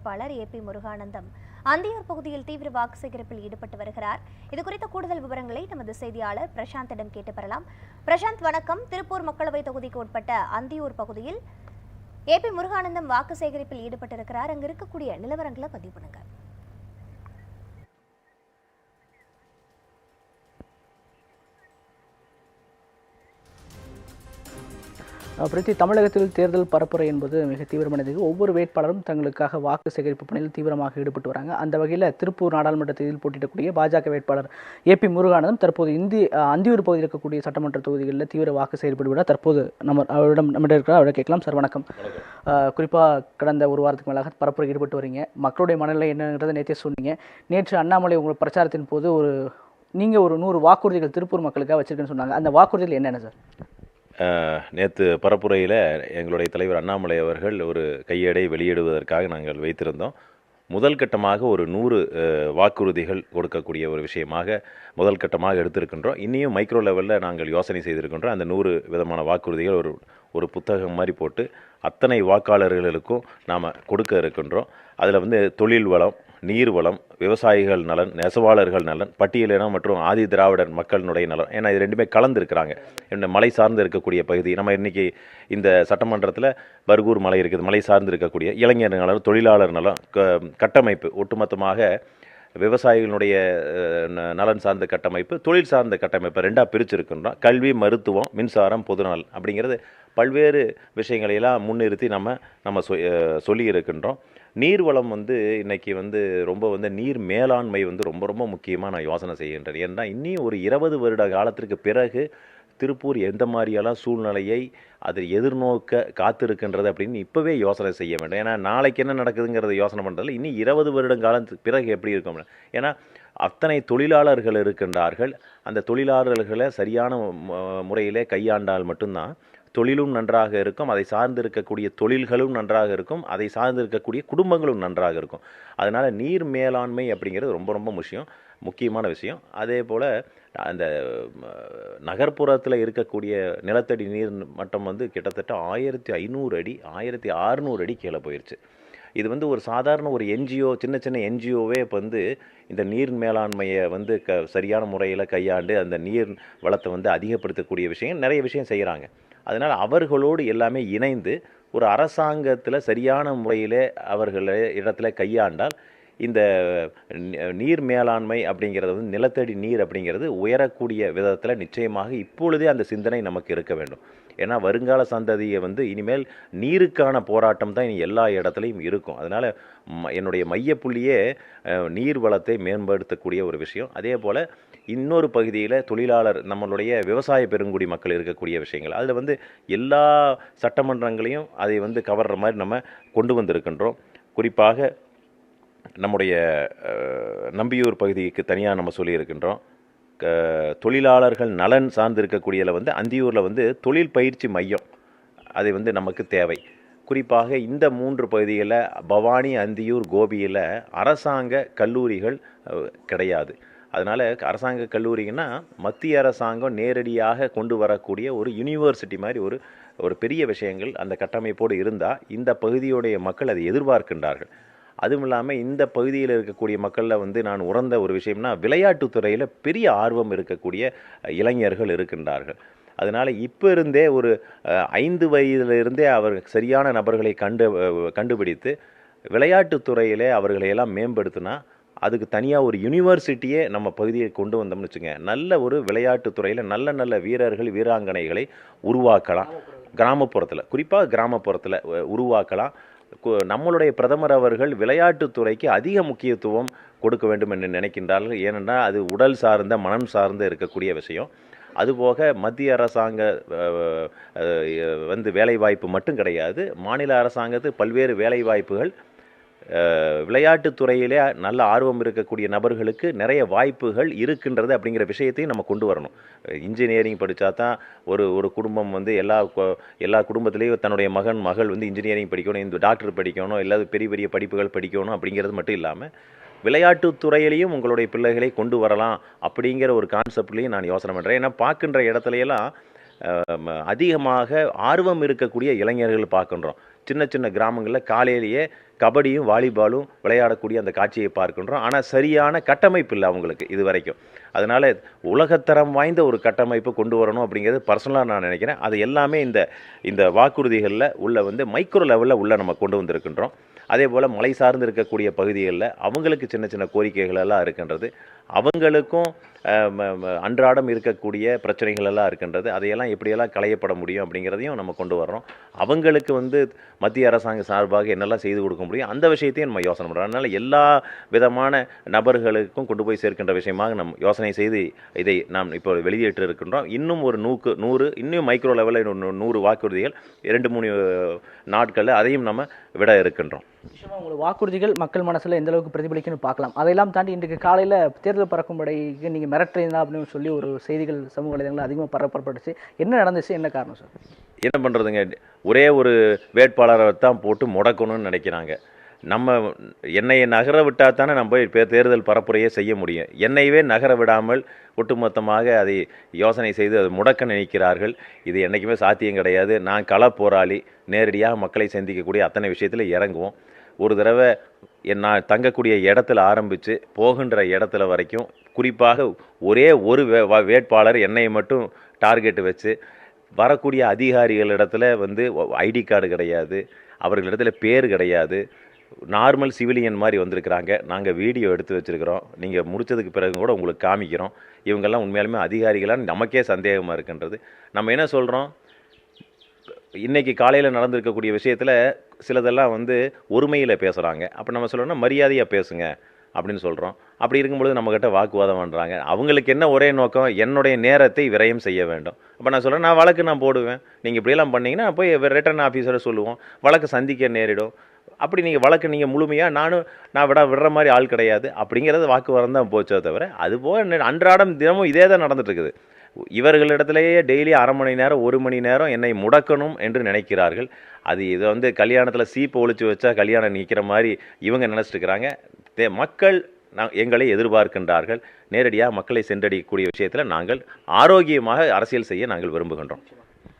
வேட்பாளர் ஏ பி முருகானந்தம். அந்தியூர் பகுதியில் தீவிர வாக்கு சேகரிப்பில் ஈடுபட்டு வருகிறார். இது குறித்த கூடுதல் விவரங்களை நமது செய்தியாளர் பிரசாந்திடம் கேட்டு பெறலாம். பிரசாந்த் வணக்கம். திருப்பூர் மக்களவை தொகுதிக்கு உட்பட்ட அந்தியூர் பகுதியில் ஏ பி முருகானந்தம் வாக்கு சேகரிப்பில் ஈடுபட்டிருக்கிறார். அங்க இருக்கக்கூடிய நிலவரங்களை பதிவு பண்ணுங்கள். பிரதி தமிழகத்தில் தேர்தல் பரப்புரை என்பது மிக தீவிரமடைந்தது. ஒவ்வொரு வேட்பாளரும் தங்களுக்காக வாக்கு சேகரிப்பு பணியில் தீவிரமாக ஈடுபட்டு வராங்க. அந்த வகையில் திருப்பூர் நாடாளுமன்ற தேர்தலில் போட்டியிடக்கூடிய பாஜக வேட்பாளர் ஏ பி முருகானந்தம் தற்போது இந்தி அந்தியூர் பகுதியில் இருக்கக்கூடிய சட்டமன்ற தொகுதிகளில் தீவிர வாக்கு செயல்படுவதால் தற்போது நம்ம அவரிடம் நம்மிடம் இருக்கிற அவரை கேட்கலாம். சார் வணக்கம். குறிப்பாக கடந்த ஒரு வாரத்துக்கு மேலாக பரப்புரை ஈடுபட்டு வரீங்க. மக்களுடைய மனநிலை என்னங்கிறத நேற்றே சொன்னீங்க. நேற்று அண்ணாமலை உங்கள் பிரச்சாரத்தின் போது ஒரு நீங்கள் ஒரு நூறு வாக்குறுதிகள் திருப்பூர் மக்களுக்காக வச்சிருக்கேன்னு சொன்னாங்க. அந்த வாக்குறுதிகள் என்னென்ன சார்? நேற்று பரப்புரையில் எங்களுடைய தலைவர் அண்ணாமலை அவர்கள் ஒரு கையேடை வெளியிடுவதற்காக நாங்கள் வைத்திருந்தோம். முதல் கட்டமாக ஒரு நூறு வாக்குறுதிகள் கொடுக்கக்கூடிய ஒரு விஷயமாக முதல் கட்டமாக எடுத்திருக்கின்றோம். இன்னியும் மைக்ரோ லெவலில் நாங்கள் யோசனை செய்திருக்கின்றோம். அந்த நூறு விதமான வாக்குறுதிகள் ஒரு ஒரு புத்தகம் மாதிரி போட்டு அத்தனை வாக்காளர்களுக்கும் நாம் கொடுக்க இருக்கின்றோம். அதில் வந்து தொழில் வளம் நீர் வளம் விவசாயிகள் நலன் நெசவாளர்கள் நலன் பட்டியலினம் மற்றும் ஆதி திராவிடர் மக்களினுடைய நலன். ஏன்னா இது ரெண்டுமே கலந்துருக்கிறாங்க. என்ன மலை சார்ந்து இருக்கக்கூடிய பகுதி. நம்ம இன்றைக்கி இந்த சட்டமன்றத்தில் பர்கூர் மலை இருக்குது. மலை சார்ந்து இருக்கக்கூடிய இளைஞர் நலன் தொழிலாளர் நலம் க- கட்டமைப்பு. ஒட்டுமொத்தமாக விவசாயிகளுடைய ந- நலன் சார்ந்த கட்டமைப்பு தொழில் சார்ந்த கட்டமைப்பு ரெண்டாக பிரிச்சிருக்கின்றோம் கல்வி மருத்துவம் மின்சாரம் பொதுநலன் அப்படிங்கிறது பல்வேறு விஷயங்களையெல்லாம் முன்னிறுத்தி நம்ம நம்ம சொ- சொல்லி இருக்கின்றோம் நீர்வளம் வந்து இன்றைக்கி வந்து ரொம்ப வந்து நீர் மேலாண்மை வந்து ரொம்ப ரொம்ப முக்கியமாக நான் யோசனை செய்கின்றேன். ஏன்னா இன்னும் ஒரு இருபது வருட காலத்திற்கு பிறகு திருப்பூர் எந்த மாதிரியெல்லாம் சூழ்நிலையை அது எதிர்நோக்க காத்திருக்கின்றது அப்படின்னு இப்போவே யோசனை செய்ய வேண்டும். ஏன்னா நாளைக்கு என்ன நடக்குதுங்கிறத யோசனை பண்ணுறதுல இன்னும் இருபது வருடம் காலத்துக்கு பிறகு எப்படி இருக்கும்? ஏன்னா அத்தனை தொழிலாளர்கள் இருக்கின்றார்கள். அந்த தொழிலாளர்களை சரியான முறையில் முறையிலே கையாண்டால் மட்டும்தான் தொழிலும் நன்றாக இருக்கும் அதை சார்ந்து இருக்கக்கூடிய தொழில்களும் நன்றாக இருக்கும் அதை சார்ந்து இருக்கக்கூடிய குடும்பங்களும் நன்றாக இருக்கும். அதனால் நீர் மேலாண்மை அப்படிங்கிறது ரொம்ப ரொம்ப முக்கியம் முக்கியமான விஷயம். அதே போல் அந்த நகர்ப்புறத்தில் இருக்கக்கூடிய நிலத்தடி நீர் மட்டம் வந்து கிட்டத்தட்ட ஆயிரத்தி ஐநூறு அடி ஆயிரத்தி அறுநூறு அடி கீழே போயிடுச்சு இது வந்து ஒரு சாதாரண ஒரு என்ஜிஓ சின்ன சின்ன என்ஜிஓவே இப்போ வந்து இந்த நீர் மேலாண்மையை வந்து க சரியான முறையில் கையாண்டு அந்த நீர் வளத்தை வந்து அதிகப்படுத்தக்கூடிய விஷயம் நிறைய விஷயம் செய்கிறாங்க அதனால் அவர்களோடு எல்லாமே இணைந்து ஒரு அரசாங்கத்தில் சரியான முறையிலே அவர்களை இடத்துல கையாண்டால் இந்த நீர் மேலாண்மை அப்படிங்கிறது வந்து நிலத்தடி நீர் அப்படிங்கிறது உயரக்கூடிய விதத்தில் நிச்சயமாக இப்பொழுதே அந்த சிந்தனை நமக்கு இருக்க வேண்டும். ஏன்னா வருங்கால சந்ததியை வந்து இனிமேல் நீருக்கான போராட்டம் தான் இனி எல்லா இடத்துலையும் இருக்கும். அதனால் என்னுடைய மையப்புள்ளியே நீர் வளத்தை மேம்படுத்தக்கூடிய ஒரு விஷயம். அதே போல் இன்னொரு பகுதியில் தொழிலாளர் நம்மளுடைய விவசாய பெருங்குடி மக்கள் இருக்கக்கூடிய விஷயங்கள். அதில் வந்து எல்லா சட்டமன்றங்களையும் அதை வந்து கவர்ற மாதிரி நம்ம கொண்டு வந்திருக்கின்றோம். குறிப்பாக நம்முடைய நம்பியூர் பகுதிக்கு தனியாக நம்ம சொல்லியிருக்கின்றோம். க- தொழிலாளர்கள் நலன் சார்ந்து இருக்கக்கூடியதில் வந்து அந்தியூரில் வந்து தொழில் பயிற்சி மையம் அது வந்து நமக்கு தேவை. குறிப்பாக இந்த மூன்று பகுதிகளில் பவானி அந்தியூர் கோபியில் அரசாங்க கல்லூரிகள் கிடையாது. அதனால் அரசாங்க கல்லூரிங்கன்னா மத்திய அரசாங்கம் நேரடியாக கொண்டு வரக்கூடிய ஒரு யூனிவர்சிட்டி மாதிரி ஒரு ஒரு பெரிய விஷயங்கள் அந்த கட்டமைப்போடு இருந்தால் இந்த பகுதியுடைய மக்கள் அதை எதிர்பார்க்கின்றார்கள். அதுவும் இல்லாமல் இந்த பகுதியில் இருக்கக்கூடிய மக்களில் வந்து நான் உணர்ந்த ஒரு விஷயம்னா விளையாட்டுத் துறையில் பெரிய ஆர்வம் இருக்கக்கூடிய இளைஞர்கள் இருக்கின்றார்கள். அதனால் இப்போ இருந்தே ஒரு ஐந்து வயதிலிருந்தே அவர் சரியான நபர்களை கண்டு கண்டுபிடித்து விளையாட்டுத் துறையிலே அவர்களை எல்லாம் மேம்படுத்தினா அதுக்கு தனியாக ஒரு யூனிவர்சிட்டியே நம்ம பகுதியை கொண்டு வந்தோம்னு வச்சுங்க நல்ல ஒரு விளையாட்டுத் துறையில் நல்ல நல்ல வீரர்கள் வீராங்கனைகளை உருவாக்கலாம். கிராமப்புறத்தில் குறிப்பாக கிராமப்புறத்தில் உருவாக்கலாம். நம்மளுடைய பிரதமர் அவர்கள் விளையாட்டுத்துறைக்கு அதிக முக்கியத்துவம் கொடுக்க வேண்டும் என்று நினைக்கின்றார்கள். ஏனென்றால் அது உடல் சார்ந்த மனம் சார்ந்த இருக்கக்கூடிய விஷயம். அதுபோக மத்திய அரசாங்க வந்து வேலைவாய்ப்பு மட்டும் கிடையாது. மாநில அரசாங்கத்து பல்வேறு வேலைவாய்ப்புகள் விளையாட்டுத் துறையிலே நல்ல ஆர்வம் இருக்கக்கூடிய நபர்களுக்கு நிறைய வாய்ப்புகள் இருக்கின்றது அப்படிங்கிற விஷயத்தையும் நம்ம கொண்டு வரணும். இன்ஜினியரிங் படித்தா தான் ஒரு ஒரு குடும்பம் வந்து எல்லா எல்லா குடும்பத்திலேயும் தன்னுடைய மகன் மகள் வந்து இன்ஜினியரிங் படிக்கணும் இந்த டாக்டர் படிக்கணும் இல்லாத பெரிய பெரிய படிப்புகள் படிக்கணும் அப்படிங்கிறது மட்டும் இல்லாமல் விளையாட்டுத் துறையிலையும் உங்களுடைய பிள்ளைகளை கொண்டு வரலாம் அப்படிங்கிற ஒரு கான்செப்ட்லையும் நான் யோசனை பண்ணுறேன் ஏன்னா பார்க்கின்ற இடத்துலையெல்லாம் அதிகமாக ஆர்வம் இருக்கக்கூடிய இளைஞர்கள் பார்க்கின்றோம். சின்ன சின்ன கிராமங்களில் காலையிலேயே கபடியும் வாலிபாலும் விளையாடக்கூடிய அந்த காட்சியை பார்க்கின்றோம். ஆனால் சரியான கட்டமைப்பு இல்லை அவங்களுக்கு இது வரைக்கும் அதனால் உலகத்தரம் வாய்ந்த ஒரு கட்டமைப்பு கொண்டு வரணும் அப்படிங்கிறது பர்சனலாக நான் நினைக்கிறேன். அது எல்லாமே இந்த இந்த வாக்குறுதிகளில் உள்ள வந்து மைக்ரோ லெவலில் உள்ள நம்ம கொண்டு வந்திருக்கின்றோம். அதே போல் மலை சார்ந்து இருக்கக்கூடிய பகுதிகளில் அவங்களுக்கு சின்ன சின்ன கோரிக்கைகள் எல்லாம் இருக்கின்றது. அவங்களுக்கும் அன்றாடம் இருக்கக்கூடிய பிரச்சனைகள் எல்லாம் இருக்கின்றது. அதையெல்லாம் எப்படியெல்லாம் களையப்பட முடியும் அப்படிங்கிறதையும் நம்ம கொண்டு வர்றோம். அவங்களுக்கு வந்து மத்திய அரசாங்க சார்பாக என்னெல்லாம் செய்து கொடுக்க முடியும் அந்த விஷயத்தையும் நம்ம யோசனை பண்ணுறோம் அதனால் எல்லா விதமான நபர்களுக்கும் கொண்டு போய் சேர்க்கின்ற விஷயமாக நம் யோசனை செய்து இதை நாம் இப்போ வெளியிட்டு இருக்கின்றோம் இன்னும் ஒரு நூக்கு நூறு இன்னும் மைக்ரோ லெவலில் நூறு வாக்குறுதிகள் இரண்டு மூணு நாட்களில் அதையும் நம்ம விட இருக்கின்றோம். நிச்சயமா உங்களுக்கு வாக்குறுதிகள் மக்கள் மனசில் எந்த அளவுக்கு பிரதிபலிக்குன்னு பார்க்கலாம். அதையெல்லாம் தாண்டி இன்றைக்கு காலையில் தேர்தல் பறக்கும் படைக்கு நீங்கள் மிரட்டுறீங்களா அப்படின்னு சொல்லி ஒரு செய்திகள் சமூக வலைதளங்கள் அதிகமாக பரப்பப்பட்டுச்சு என்ன நடந்துச்சு? என்ன காரணம் சார்? என்ன பண்ணுறதுங்க ஒரே ஒரு வேட்பாளரை தான் போட்டு முடக்கணும்னு நினைக்கிறாங்க. நம்ம என்னையை நகர விட்டால் தானே நம்ம போய் தேர்தல் பரப்புரையே செய்ய முடியும். என்னையவே நகர விடாமல் ஒட்டுமொத்தமாக அதை யோசனை செய்து அதை முடக்க நினைக்கிறார்கள். இது என்றைக்குமே சாத்தியம் கிடையாது. நான் கள போராளி. நேரடியாக மக்களை சந்திக்கக்கூடிய அத்தனை விஷயத்தில் இறங்குவோம். ஒரு தடவை நான் தங்கக்கூடிய இடத்துல ஆரம்பித்து போகின்ற இடத்துல வரைக்கும் குறிப்பாக ஒரே ஒரு வே- வேட்பாளர் என்னை மட்டும் டார்கெட் வச்சு வரக்கூடிய அதிகாரிகளிடத்தில் வந்து ஐடி கார்டு கிடையாது அவர்களிடத்தில் பேர் கிடையாது. நார்மல் சிவிலியன் மாதிரி வந்திருக்கிறாங்க. நாங்கள் வீடியோ எடுத்து வச்சுருக்கிறோம். நீங்கள் முடிச்சதுக்கு பிறகு கூட உங்களுக்கு காமிக்கிறோம். இவங்கெல்லாம் உண்மையாலுமே அதிகாரிகளான்னு நமக்கே சந்தேகமாக இருக்கின்றது. நம்ம என்ன சொல்கிறோம் இன்றைக்கி காலையில் நடந்திருக்கக்கூடிய விஷயத்தில் சிலதெல்லாம் வந்து ஒருமையில் பேசுகிறாங்க அப்போ நம்ம சொல்லணும்னா மரியாதையாக பேசுங்க அப்படின்னு சொல்கிறோம் அப்படி இருக்கும்பொழுது நம்மக்கிட்ட வாக்குவாதம் பண்ணுறாங்க அவங்களுக்கு என்ன ஒரே நோக்கம்? என்னுடைய நேரத்தை விரயம் செய்ய வேண்டும். அப்போ நான் சொல்கிறேன் நான் வழக்கு நான் போடுவேன். நீங்கள் இப்படியெல்லாம் பண்ணிங்கன்னா போய் ரிட்டர்ன் ஆஃபீஸரை சொல்லுவோம். வழக்கு சந்திக்க நேரிடும். அப்படி நீங்கள் வழக்கு நீங்கள் முழுமையாக நானும் நான் விட விடுற மாதிரி ஆள் கிடையாது. அப்படிங்கிறது வாக்குவாதம் தான் போச்சே தவிர அதுபோல் அன்றாடம் தினமும் இதே தான் நடந்துட்டுருக்குது இவர்களிடத்திலேயே டெய்லி அரை மணி நேரம் ஒரு மணி நேரம் என்னை முடக்கணும் என்று நினைக்கிறார்கள். அது இது வந்து கல்யாணத்தில் சீப்பு ஒழிச்சு வச்சா கல்யாணம் நிற்கிற மாதிரி இவங்க நினச்சிட்டுக்கிறாங்க தே மக்கள் நான் எங்களை எதிர்பார்க்கின்றார்கள். நேரடியாக மக்களை சென்றடையக்கூடிய விஷயத்தில் நாங்கள் ஆரோக்கியமாக அரசியல் செய்ய நாங்கள் விரும்புகின்றோம்.